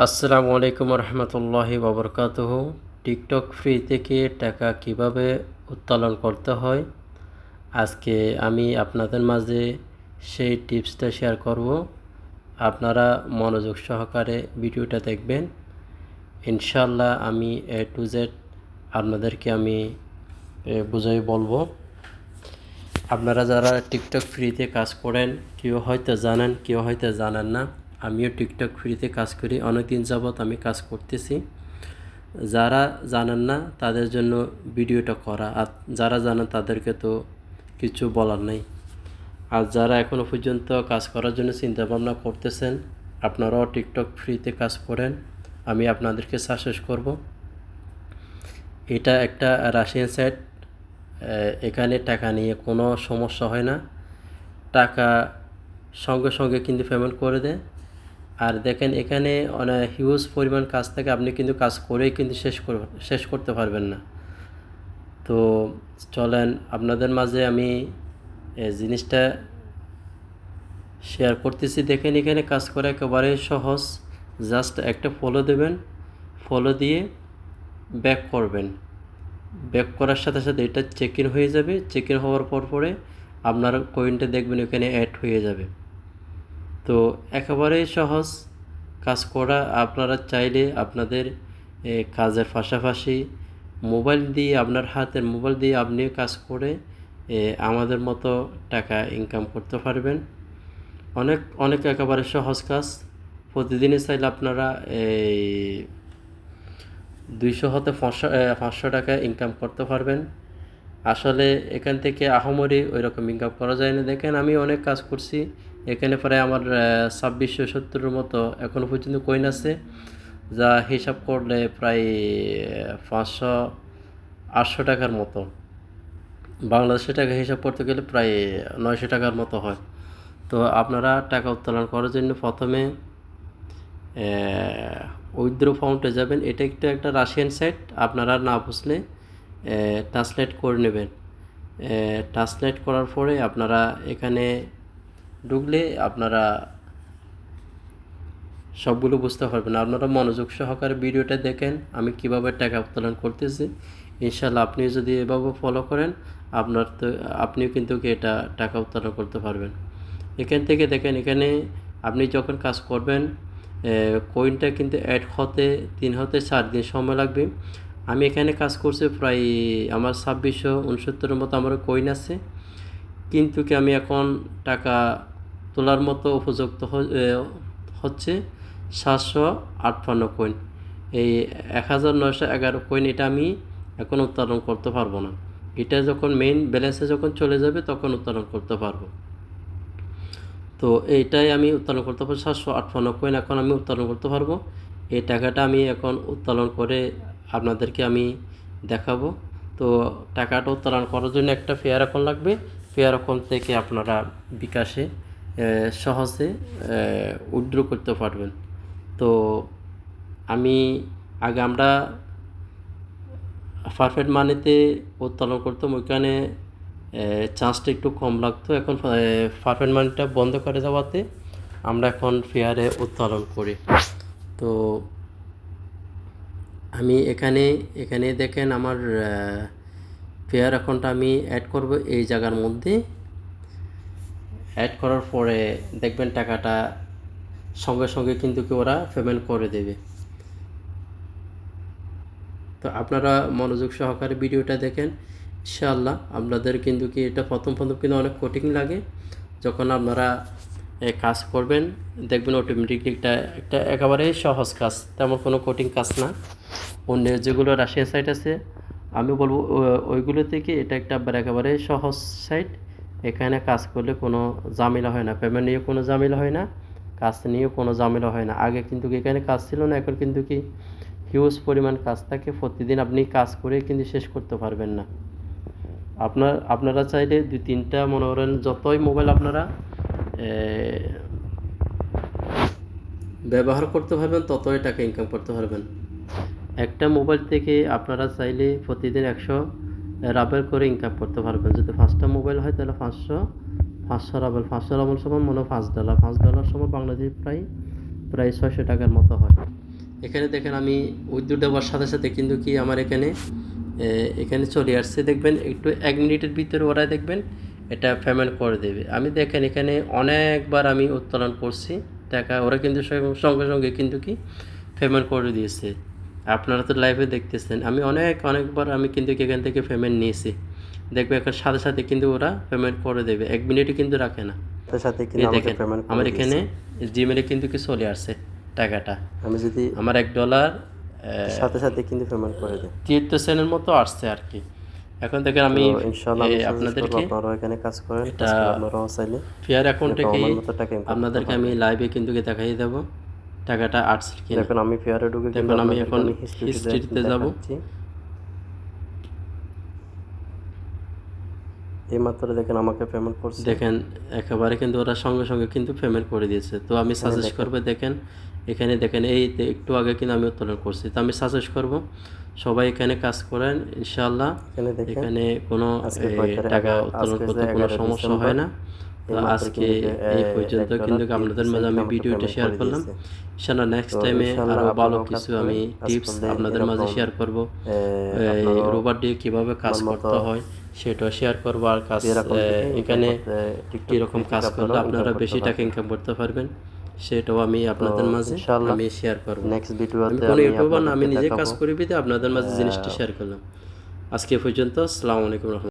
আসসালামু আলাইকুম রহমতুল্লাহি বাবরকাতুহ টিকটক ফ্রি থেকে টাকা কীভাবে উত্তোলন করতে হয়? আজকে আমি আপনাদের মাঝে সেই টিপসটা শেয়ার করব। আপনারা মনোযোগ সহকারে ভিডিওটা দেখবেন। ইনশাল্লাহ আমি এ টু জেড আপনাদেরকে আমি বুঝাই বলব। আপনারা যারা টিকটক ফ্রিতে কাজ করেন, কেউ হয়তো জানেন, কেউ হয়তো জানেন না। আমিও টিকটক ফ্রিতে কাজ করি অনেক দিন যাবৎ আমি কাজ করতেছি। যারা জানেন না, তাদের জন্য ভিডিওটা করা। আর যারা জানেন, তাদেরকে তো কিছু বলার নেই। আর যারা এখনও পর্যন্ত কাজ করার জন্য চিন্তা ভাবনা করতেছেন, আপনারাও টিকটক ফ্রিতে কাজ করেন। আমি আপনাদেরকে সাজেস্ট করব। এটা একটা রাশিয়ান সাইট এখানে টাকা নিয়ে কোনো সমস্যা হয় না। টাকা সঙ্গে সঙ্গে কিন্তু পেমেন্ট করে দেয়। আর দেখেন এখানে অনেক হিউজ পরিমাণ কাজ থাকে, আপনি কিন্তু কাজ করেই কিন্তু শেষ কর, শেষ করতে পারবেন না। তো চলেন, আপনাদের মাঝে আমি জিনিসটা শেয়ার করতেছি। দেখেন এখানে কাজ করা একেবারে সহজ। জাস্ট একটা ফলো দেবেন ফলো দিয়ে ব্যাক করবেন। ব্যাক করার সাথে সাথে এটা চেক ইন হয়ে যাবে। চেক ইন হওয়ার পর পরে আপনার কয়েনটা দেখবেন ওখানে অ্যাড হয়ে যাবে। তো একেবারেই সহজ কাজ করা। আপনারা চাইলে আপনাদের কাজের পাশাপাশি মোবাইল দিয়ে, আপনার হাতের মোবাইল দিয়ে আপনিও কাজ করে আমাদের মতো টাকা ইনকাম করতে পারবেন। অনেক অনেক একেবারে সহজ কাজ। প্রতিদিনই চাইলে আপনারা, এই, দুইশো হতে পাঁচশো পাঁচশো টাকা ইনকাম করতে পারবেন। আসলে এখান থেকে আহমরি ওই রকম ইনকাম করা যায় না। দেখেন আমি অনেক কাজ করছি এখানে প্রায় আমার ছাব্বিশশো সত্তরের মতো এখনও পর্যন্ত কইন আছে, যা হিসাব করলে প্রায় পাঁচশো আটশো টাকার মতো। বাংলাদেশে টাকা হিসাব করতে গেলে প্রায় নয়শো টাকার মতো হয়। তো আপনারা টাকা উত্তোলন করার জন্য প্রথমে উইথড্র ফাউন্টে যাবেন। এটা একটা একটা রাশিয়ান সাইট আপনারা না বুঝলে ট্রান্সলেট করে নেবেন। ট্রান্সলেট করার পরে আপনারা এখানে ঢুকলে আপনারা সবগুলো বুঝতে পারবেন। আপনারা মনোযোগ সহকারে ভিডিওটা দেখেন, আমি কীভাবে টাকা উত্তোলন করতেছি। ইনশাল্লাহ আপনি যদি এভাবে ফলো করেন, আপনার তো, আপনিও কিন্তু এটা টাকা উত্তোলন করতে পারবেন। এখান থেকে দেখেন, এখানে আপনি যখন কাজ করবেন কয়েনটা কিন্তু অ্যাড হতে, তিন হতে চার দিন সময় লাগবে। আমি এখানে কাজ করছি প্রায় আমার ছাব্বিশশো উনসত্তরের মতো আমার কয়েন আছে। কিন্তু কি আমি এখন টাকা তোলার মতো উপযুক্ত হচ্ছে সাতশো আটপান্ন কয়েন এই এক হাজার নয়শো এগারো কয়েন এটা আমি এখন উত্তোলন করতে পারব না। এটা যখন মেইন ব্যালেন্সে যখন চলে যাবে তখন উত্তোলন করতে পারব। তো এইটাই আমি উত্তোলন করতে পারব, সাতশো আটপান্ন কয়েন এখন আমি উত্তোলন করতে পারব। এই টাকাটা আমি এখন উত্তোলন করে আপনাদেরকে আমি দেখাবো। তো টাকাটা উত্তোলন করার জন্য একটা ফেয়ার অ্যাকাউন্ট লাগবে। ফেয়ার অ্যাকাউন্ট থেকে আপনারা বিকাশে সহজে উইথড্র করতে পারবেন। তো আমি আগে আমরা পারফেক্ট মানিতে উত্তোলন করতাম, ওইখানে চান্সটা একটু কম লাগতো। এখন পারফেক্ট মানিটা বন্ধ করে দেওয়াতে আমরা এখন ফেয়ারে উত্তোলন করি। তো আমি এখানে এখানে দেখেন আমার ফেয়ার অ্যাকাউন্টটা আমি অ্যাড করব এই জায়গার মধ্যে। অ্যাড করার পরে দেখবেন টাকাটা সঙ্গে সঙ্গে কিন্তু কি ওরা পেমেন্ট করে দেবে। তো আপনারা মনোযোগ সহকারে ভিডিওটা দেখেন। ইনশাআল্লাহ আপনাদের কিন্তু কি এটা প্রথম প্রথম কিন্তু অনেক কঠিন লাগে। যখন আপনারা কাজ করবেন, দেখবেন অটোমেটিকলি একটা একটা একেবারে সহজ কাজ, তেমন কোনো কঠিন কাজ না। অন্য যেগুলো রাশিয়ান সাইট আছে, আমি বলব ওইগুলো থেকে এটা একটা একেবারে সহজ সাইট এখানে কাজ করলে কোনো ঝামেলা হয় না। পেমেন্ট নিয়ে কোনো ঝামেলা হয় না, কাজ নিয়েও কোনো ঝামেলা হয় না। আগে কিন্তু এখানে কাজ ছিল না, এখন কিন্তু কি হিউজ পরিমাণ কাজ থাকে, প্রতিদিন আপনি কাজ করে কিন্তু শেষ করতে পারবেন না। আপনার, আপনারা চাইলে দুই তিনটা মনে করেন যতই মোবাইল আপনারা ব্যবহার করতে পারবেন, ততই টাকা ইনকাম করতে পারবেন। একটা মোবাইল থেকে আপনারা চাইলে প্রতিদিন একশো রাবেল করে ইনকাম করতে পারবেন। যদি পাঁচটা মোবাইল হয়, তাহলে পাঁচশো পাঁচশো রাবেল পাঁচশো রাবেল সমান মনে পাঁচ ডলার পাঁচ ডলার সময় বাংলাদেশ প্রায় প্রায় ছয়শো টাকার মতো হয়। এখানে দেখেন আমি উইদ্যুৎ দেওয়ার সাথে সাথে কিন্তু কি আমার এখানে এখানে চলে আসছে। দেখবেন একটু এক মিনিটের ভিতরে ওরা দেখবেন এটা পেমেন্ট করে দেবে। আমি দেখেন এখানে অনেকবার আমি উত্তোলন করছি। টাকা ওরা কিন্তু সঙ্গে সঙ্গে কিন্তু কি পেমেন্ট করে দিয়েছে। আপনারা তো লাইভে দেখতেছেন। আমি অনেক অনেকবার আমি কিন্তু এখান থেকে পেমেন্ট নিয়েছি। দেখবে এখন সাথে সাথে কিন্তু ওরা পেমেন্ট করে দেবে। এক মিনিটে কিন্তু রাখে না। সাথে দেখেন আমার এখানে জিমেলে কিন্তু কি চলে আসছে টাকাটা? আমি যদি আমার এক ডলার সাথে সাথে কিন্তু পেমেন্ট করে দেয় তিয়াত্তর সেন্টের মতো আসছে আর কি। এখন দেখেন আমি আপনাদেরকে এখানে কাজ করেন। এটা ফেয়ার অ্যাকাউন্ট থেকে আপনাদেরকে আমি লাইভে কিন্তু দেখাই দেবো। টাকাটা আসছে কিনা। দেখুন আমি ফেয়ারে ঢুকে দেখুন আমি এখন হিস্ট্রিতে যাব। এই মাত্র দেখেন আমাকে পেমেন্ট করছে। দেখেন একেবারে কিন্তু ওরা সঙ্গে সঙ্গে কিন্তু পেমেন্ট করে দিয়েছে। তো আমি সাজেস্ট করব দেখেন এখানে দেখেন এই একটু আগে কিন্তু আমি উত্তোলন করছি। তো আমি সাজেস্ট করব সবাই এখানে কাজ করেন ইনশাআল্লাহ। এখানে দেখেন এখানে কোনো? টাকা উত্তোলন করতে কোনো সমস্যা হয় না। তো আজকে এই পর্যন্ত কিন্তু আপনাদের মাঝে আমি ভিডিওটা শেয়ার করলাম। ইনশাআল্লাহ নেক্সট টাইমে আরও ভালো কিছু আমি টিপস আপনাদের মাঝে শেয়ার করব। এ, আপনারাও রোবট দিয়ে কীভাবে কাজ করতে হয় সেটাও শেয়ার করব। আর কাজ এখানে কীরকম কাজ করলে আপনারা বেশি টাকা ইনকাম করতে পারবেন সেটাও আমি আপনাদের মাঝে আমি শেয়ার করব। নেক্সট ভিডিওতে কোনো ইউটিউবার না আমি নিজে কাজ। করি বিধে আপনাদের মাঝে জিনিসটা শেয়ার করলাম। আজকে পর্যন্ত আসসালামু আলাইকুম